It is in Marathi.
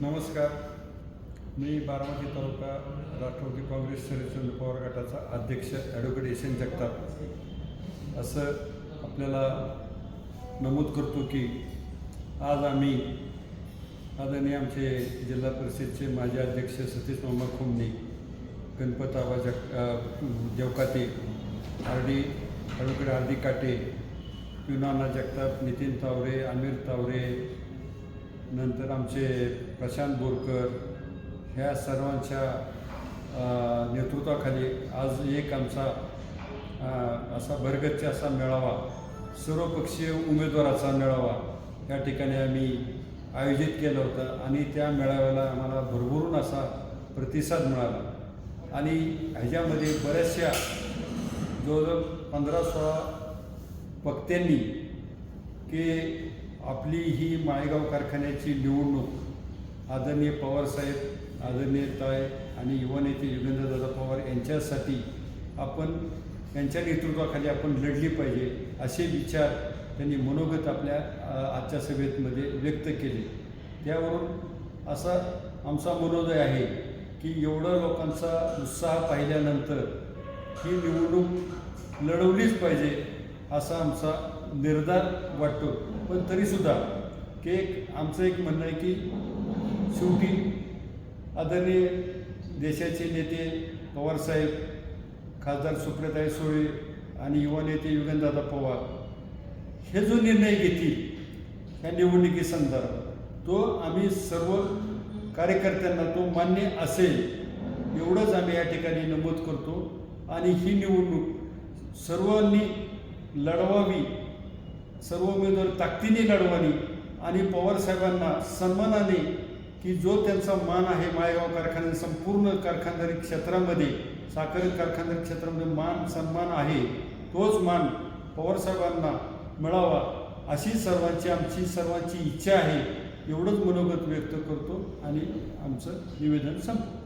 नमस्कार. मी बारामती तालुका राष्ट्रवादी काँग्रेस शरदचंद्र पवार गटाचा अध्यक्ष ॲडव्होकेट एस एन जगताप. असं आपल्याला नमूद करतो की आज आम्ही आदरणीय आमचे जिल्हा परिषदचे माजी अध्यक्ष Satish Mohammed Khomane Ganpat Aba Jag Devkate R D advocate R D Kate युनाना Jagtap Nitin Taware Aamir Taware नंतर आमचे प्रशांत बोरकर ह्या सर्वांच्या नेतृत्वाखाली आज एक आमचा असा भरगच्च असा मेळावा सर्वपक्षीय उमेदवाराचा मेळावा या ठिकाणी आम्ही आयोजित केला होता आणि त्या मेळाव्याला आम्हाला भरभरून असा प्रतिसाद मिळाला. आणि ह्याच्यामध्ये बऱ्याचशा जवळजवळ पंधरा सोळा वक्त्यांनी की आपली ही माळेगाव कारखान्याची निवडणूक आदरणीय पवारसाहेब आदरणीय ताय आणि युवा नेते युगेंद्रदादा पवार यांच्यासाठी आपण यांच्या नेतृत्वाखाली आपण लढली पाहिजे असे विचार त्यांनी मनोगत आपल्या आजच्या सभेमध्ये व्यक्त केले. त्यावरून असा आमचा मनोदय आहे की एवढं लोकांचा उत्साह पाहिल्यानंतर ही निवडणूक लढवलीच पाहिजे असा आमचा निर्धार वाटतो. पण तरीसुद्धा की एक आमचं एक म्हणणं आहे की शेवटी आदरणीय देशाचे नेते पवारसाहेब खासदार सुप्रियाताई सुळे आणि युवा नेते युगनदादा पवार हे जो निर्णय घेतील ह्या निवडणुकीसंदर्भात तो आम्ही सर्व कार्यकर्त्यांना तो मान्य असेल एवढंच आम्ही या ठिकाणी नमूद करतो. आणि ही निवडणूक सर्वांनी लढवावी सर्व उमेदवार ताकदीने लढवानी आणि पवारसाहेबांना सन्मानाने की जो त्यांचा मान आहे माळेगाव कारखान्या संपूर्ण कारखानदारी क्षेत्रामध्ये साखर कारखानदारी क्षेत्रामध्ये मान सन्मान आहे तोच मान पवारसाहेबांना मिळावा अशी सर्वांची आमची सर्वांची इच्छा आहे. एवढंच मनोगत व्यक्त करतो आणि आमचं निवेदन संपतो